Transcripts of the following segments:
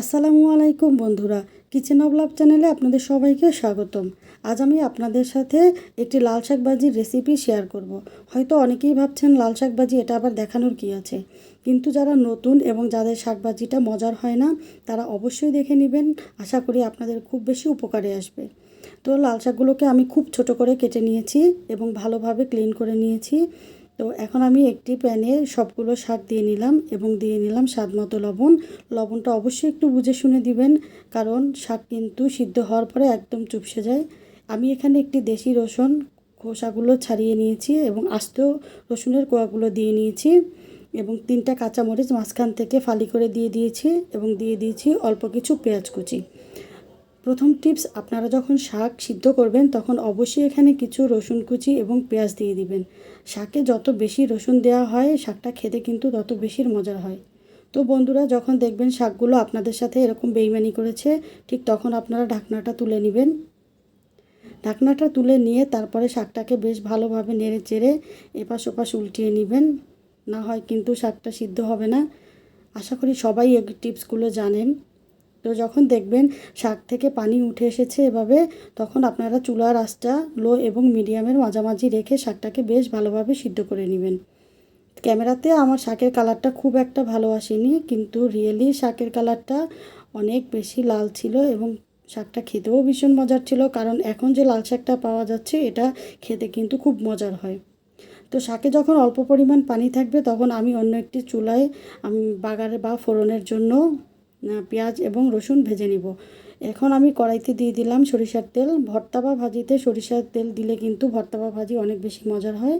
আসসালামু আলাইকুম বন্ধুরা, কিচেন অফ লাভ চ্যানেলে আপনাদের সবাইকে স্বাগতম। আজ আমি আপনাদের সাথে একটি লাল শাক ভাজির রেসিপি শেয়ার করব। হয়তো অনেকেই ভাবছেন, লাল শাক ভাজি এটা আবার দেখানোর কি আছে? কিন্তু যারা নতুন এবং যাদের শাক ভাজিটা মজার হয় না, তারা অবশ্যই দেখে নেবেন। আশা করি আপনাদের খুব বেশি উপকারে আসবে। তো লাল শাকগুলোকে আমি খুব ছোট করে কেটে নিয়েছি এবং ভালোভাবে ক্লিন করে নিয়েছি। তো এখন আমি একটি প্যানে সবগুলো শাক দিয়ে নিলাম এবং দিয়ে নিলাম স্বাদ মতো লবণ। লবণটা অবশ্যই একটু বুঝে শুনে দিবেন, কারণ শাক কিন্তু সিদ্ধ হওয়ার পরে একদম চুপসে যায়। আমি এখানে একটি দেশি রসুন খোসাগুলো ছাড়িয়ে নিয়েছি এবং আস্ত রসুনের কোয়াগুলো দিয়ে নিয়েছি এবং তিনটা কাঁচামরিচ মাঝখান থেকে ফালি করে দিয়ে দিয়েছি এবং দিয়ে দিয়েছি অল্প কিছু পেঁয়াজ কুচি। প্রথম টিপস, আপনারা যখন শাক সিদ্ধ করবেন, তখন অবশ্যই এখানে কিছু রসুন কুচি এবং পেঁয়াজ দিয়ে দিবেন। শাকে যত বেশি রসুন দেওয়া হয়, শাকটা খেতে কিন্তু তত বেশি মজার হয়। তো বন্ধুরা, যখন দেখবেন শাকগুলো আপনাদের সাথে এরকম বেইমানি করেছে, ঠিক তখন আপনারা ঢাকনাটা তুলে নেবেন। ঢাকনাটা তুলে নিয়ে তারপরে শাকটাকে বেশ ভালোভাবে নেড়ে চেড়ে এপাশ ওপাশ উল্টিয়ে নেবেন। না হয় কিন্তু শাকটা সিদ্ধ হবে না। আশা করি সবাই এই টিপসগুলো জানেন। তো যখন দেখবেন শাক থেকে পানি উঠে এসেছে এভাবে, তখন আপনারা চুলার আঁচটা লো এবং মিডিয়ামের মাঝামাঝি রেখে শাকটাকে বেশ ভালোভাবে সিদ্ধ করে নেবেন। ক্যামেরাতে আমার শাকের কালারটা খুব একটা ভালো আসেনি, কিন্তু রিয়েলি শাকের কালারটা অনেক বেশি লাল ছিল এবং শাকটা খেতেও ভীষণ মজার ছিল, কারণ এখন যে লাল শাকটা পাওয়া যাচ্ছে, এটা খেতে কিন্তু খুব মজার হয়। তো শাকে যখন অল্প পরিমাণ পানি থাকবে, তখন আমি অন্য একটি চুলায়, আমি বাগারে বা ফোড়নের জন্য পেঁয়াজ এবং রসুন ভেজে নিব। এখন আমি কড়াইতে দিয়ে দিলাম সরিষার তেল। ভর্তা বা ভাজিতে সরিষার তেল দিলে কিন্তু ভর্তা বা ভাজি অনেক বেশি মজার হয়।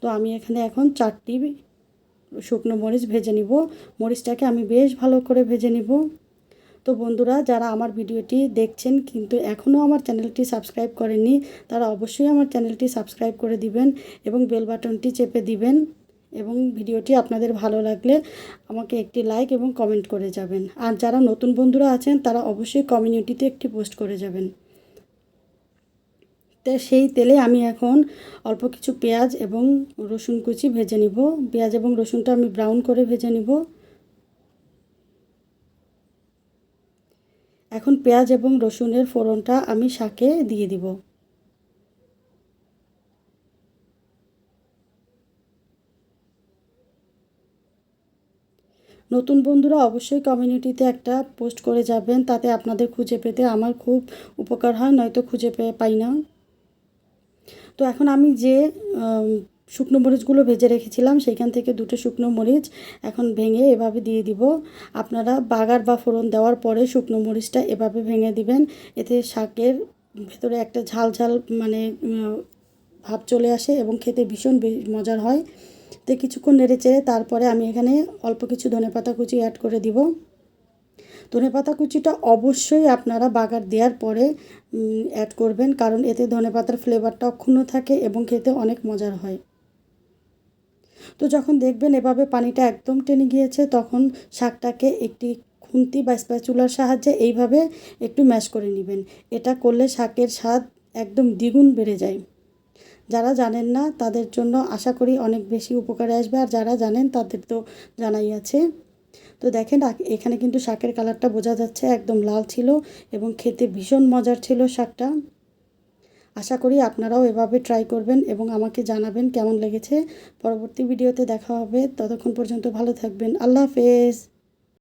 তো আমি এখানে এখন চারটি শুকনো মরিচ ভেজে নিব। মরিচটাকে আমি বেশ ভালো করে ভেজে নিব। তো বন্ধুরা, যারা আমার ভিডিওটি দেখছেন কিন্তু এখনও আমার চ্যানেলটি সাবস্ক্রাইব করেননি, তারা অবশ্যই আমার চ্যানেলটি সাবস্ক্রাইব করে দিবেন এবং বেল বাটনটি চেপে দিবেন। এবং ভিডিওটি আপনাদের ভালো লাগলে আমাকে একটি লাইক এবং কমেন্ট করে যাবেন। আর যারা নতুন বন্ধুরা আছেন, তারা অবশ্যই কমিউনিটিতে একটি পোস্ট করে যাবেন। তো সেই তেলে আমি এখন অল্প কিছু পেঁয়াজ এবং রসুন কুচি ভেজে নিব। পেঁয়াজ এবং রসুনটা আমি ব্রাউন করে ভেজে নিব। এখন পেঁয়াজ এবং রসুনের ফোড়নটা আমি শাকে দিয়ে দিব। নতুন বন্ধুরা অবশ্যই কমিউনিটিতে একটা পোস্ট করে যাবেন, তাতে আপনাদের খুঁজে পেতে আমার খুব উপকার হয়, নয়তো খুঁজে পেয়ে পাই না। তো এখন আমি যে শুকনো মরিচগুলো ভেজে রেখেছিলাম, সেইখান থেকে দুটো শুকনো মরিচ এখন ভেঙে এভাবে দিয়ে দিব। আপনারা বাগার বা ফোড়ন দেওয়ার পরে শুকনো মরিচটা এভাবে ভেঙে দিবেন, এতে শাকের ভেতরে একটা ঝাল ঝাল মানে ভাব চলে আসে এবং খেতে ভীষণ মজার হয়। তো কিছুক্ষণ নেড়ে চেড়ে তারপরে আমি এখানে অল্প কিছু ধনেপাতা কুচি অ্যাড করে দিব। ধনেপাতা কুচিটা অবশ্যই আপনারা বাগার দেওয়ার পরে অ্যাড করবেন, কারণ এতে ধনেপাতার ফ্লেভারটা অক্ষুণ্ণ থাকে এবং খেতে অনেক মজার হয়। তো যখন দেখবেন এভাবে পানিটা একদম টেনে গিয়েছে, তখন শাকটাকে একটি খুন্তি বা স্প্যাচুলার সাহায্যে এইভাবে একটু ম্যাশ করে নেবেন। এটা করলে শাকের স্বাদ একদম দ্বিগুণ বেড়ে যায়। যারা জানেন না, তাদের জন্য আশা করি অনেক বেশি উপকারে আসবে। আর যারা জানেন, তাদের তো জানাই আছে। তো দেখেন এখানে কিন্তু শাকের কালারটা বোঝা যাচ্ছে, একদম লাল ছিল এবং খেতে ভীষণ মজার ছিল শাকটা। আশা করি আপনারাও এভাবে ট্রাই করবেন এবং আমাকে জানাবেন কেমন লেগেছে। পরবর্তী ভিডিওতে দেখা হবে। ততক্ষণ পর্যন্ত ভালো থাকবেন। আল্লাহ হাফেজ।